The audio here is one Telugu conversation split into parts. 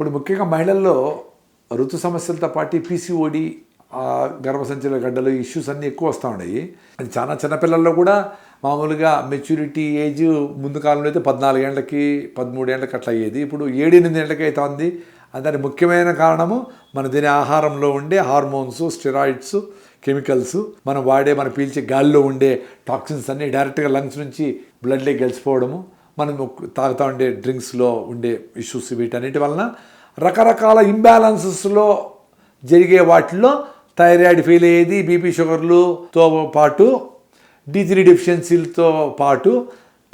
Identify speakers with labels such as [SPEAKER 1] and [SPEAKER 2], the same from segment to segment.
[SPEAKER 1] ముఖ్యంగా మహిళల్లో ఋతు సమస్యలతో పాటు పీసీఓడి గర్భసంచుల గడ్డలు ఇష్యూస్ అన్నీ ఎక్కువ వస్తూ ఉన్నాయి. అది చాలా చిన్నపిల్లల్లో కూడా మామూలుగా మెచ్యూరిటీ ఏజ్ ముందు కాలంలో అయితే పద్నాలుగేళ్ళకి పదమూడేళ్ళకి అట్లా అయ్యేది. ఇప్పుడు ఏడెనిమిది ఏళ్ళకి అయితే ఉంది. దాని ముఖ్యమైన కారణము మన తినే ఆహారంలో ఉండే హార్మోన్స్ స్టెరాయిడ్స్ కెమికల్స్. మనం వాడే మనం పీల్చే గాలిలో ఉండే టాక్సిన్స్ అన్నీ డైరెక్ట్గా లంగ్స్ నుంచి బ్లడ్లోకి గెలిచిపోవడము. మనం తాగుతూ ఉండే డ్రింక్స్లో ఉండే ఇష్యూస్ వీటన్నిటి వలన రకరకాల ఇంబ్యాలెన్సెస్లో జరిగే వాటిల్లో థైరాయిడ్ ఫెయిల్ అయ్యేది బీపీ షుగర్లుతో పాటు డి త్రీ డెఫిషియన్సీలతో పాటు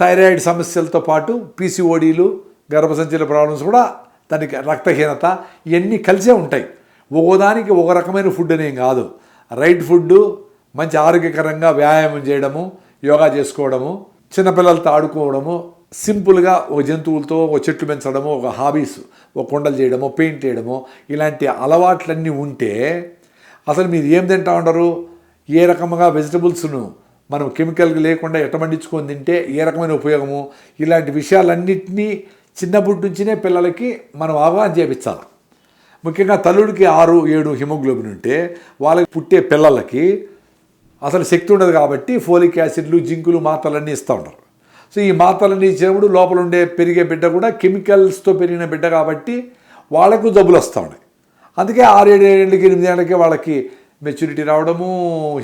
[SPEAKER 1] థైరాయిడ్ సమస్యలతో పాటు పీసీఓడీలు గర్భసంచుల ప్రాబ్లమ్స్ కూడా దానికి రక్తహీనత ఇవన్నీ కలిసే ఉంటాయి. ఒక్కోదానికి ఒక రకమైన ఫుడ్ అనేం కాదు. రైట్ ఫుడ్ మంచి ఆరోగ్యకరంగా వ్యాయామం చేయడము యోగా చేసుకోవడము చిన్నపిల్లలతో ఆడుకోవడము సింపుల్గా ఒక జంతువులతో ఒక చెట్లు పెంచడము ఒక హాబీస్ ఒక కొండలు చేయడము పెయింట్ చేయడము ఇలాంటి అలవాట్లన్నీ ఉంటే అసలు మీరు ఏం తింటా ఉండరు? ఏ రకంగా వెజిటబుల్స్ను మనం కెమికల్ లేకుండా ఎట్ట పండించుకొని తింటే ఏ రకమైన ఉపయోగము? ఇలాంటి విషయాలన్నింటినీ చిన్నప్పటి నుంచినే పిల్లలకి మనం అవగాహన చేపించాలి. ముఖ్యంగా తల్లుడికి ఆరు ఏడు హిమోగ్లోబిన్ ఉంటే వాళ్ళకి పుట్టే పిల్లలకి అసలు శక్తి ఉండదు కాబట్టి ఫోలిక్ యాసిడ్లు జింకులు మాత్రలన్నీ ఇస్తూ ఉంటారు. సో ఈ మాత్రలన్నీ ఇచ్చినప్పుడు లోపల ఉండే పెరిగే బిడ్డ కూడా కెమికల్స్తో పెరిగిన బిడ్డ కాబట్టి వాళ్ళకు జబ్బులు వస్తూ ఉన్నాయి. అందుకే ఆరేడు ఏళ్ళకి ఎనిమిది ఏళ్ళకి వాళ్ళకి మెచ్యూరిటీ రావడము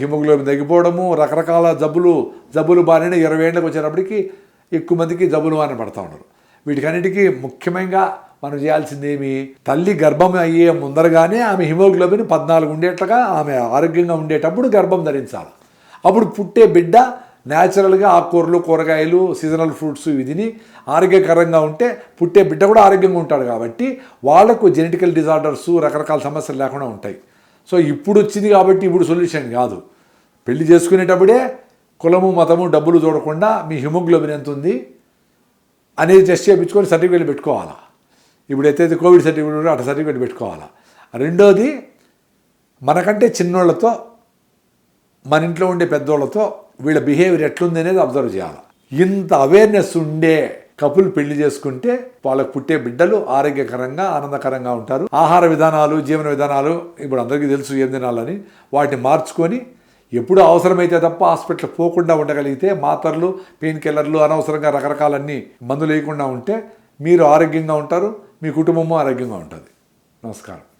[SPEAKER 1] హిమోగ్లోబిన్ తగ్గిపోవడము రకరకాల జబ్బులు జబ్బులు బారిన ఇరవై ఏళ్ళకి వచ్చేటప్పటికి ఎక్కువ మందికి జబ్బులు బారిన పడతా ఉన్నారు. వీటికన్నిటికీ ముఖ్యంగా మనం చేయాల్సింది ఏమి? తల్లి గర్భం అయ్యే ముందరగానే ఆమె హిమోగ్లోబిన్ పద్నాలుగు ఉండేట్లుగా ఆమె ఆరోగ్యంగా ఉండేటప్పుడు గర్భం ధరించాలి. అప్పుడు పుట్టే బిడ్డ న్యాచురల్గా ఆకుకూరలు కూరగాయలు సీజనల్ ఫ్రూట్స్ ఇవి తిని ఆరోగ్యకరంగా ఉంటే పుట్టే బిడ్డ కూడా ఆరోగ్యంగా ఉంటాడు కాబట్టి వాళ్ళకు జెనెటికల్ డిజార్డర్స్ రకరకాల సమస్యలు లేకుండా ఉంటాయి. సో ఇప్పుడు వచ్చింది కాబట్టి ఇప్పుడు సొల్యూషన్ కాదు. పెళ్ళి చేసుకునేటప్పుడే కులము మతము డబ్బులు చూడకుండా మీ హిమోగ్లోబిన్ ఎంత ఉంది అనేది టెస్ట్ చేయించుకొని సర్టిఫికేట్ పెట్టుకోవాలా? ఇప్పుడు ఎత్తైతే కోవిడ్ సర్టిఫికేట్ అటు అట్లా సర్టిఫికేట్ పెట్టుకోవాలా? రెండోది మనకంటే చిన్నోళ్ళతో మన ఇంట్లో ఉండే పెద్దోళ్ళతో వీళ్ళ బిహేవియర్ ఎట్లుంది అనేది అబ్జర్వ్ చేయాలి. ఇంత అవేర్నెస్ ఉండే కపుల్ పెళ్ళి చేసుకుంటే వాళ్ళకు పుట్టే బిడ్డలు ఆరోగ్యకరంగా ఆనందకరంగా ఉంటారు. ఆహార విధానాలు జీవన విధానాలు ఇప్పుడు అందరికీ తెలుసు ఏం తినాలని. వాటిని మార్చుకొని ఎప్పుడు అవసరమైతే తప్ప హాస్పిటల్ పోకుండా ఉండగలిగితే మాత్రలు పెయిన్ కిల్లర్లు అనవసరంగా రకరకాలన్నీ మందులు వేయకుండా ఉంటే మీరు ఆరోగ్యంగా ఉంటారు మీ కుటుంబము ఆరోగ్యంగా ఉంటుంది. నమస్కారం.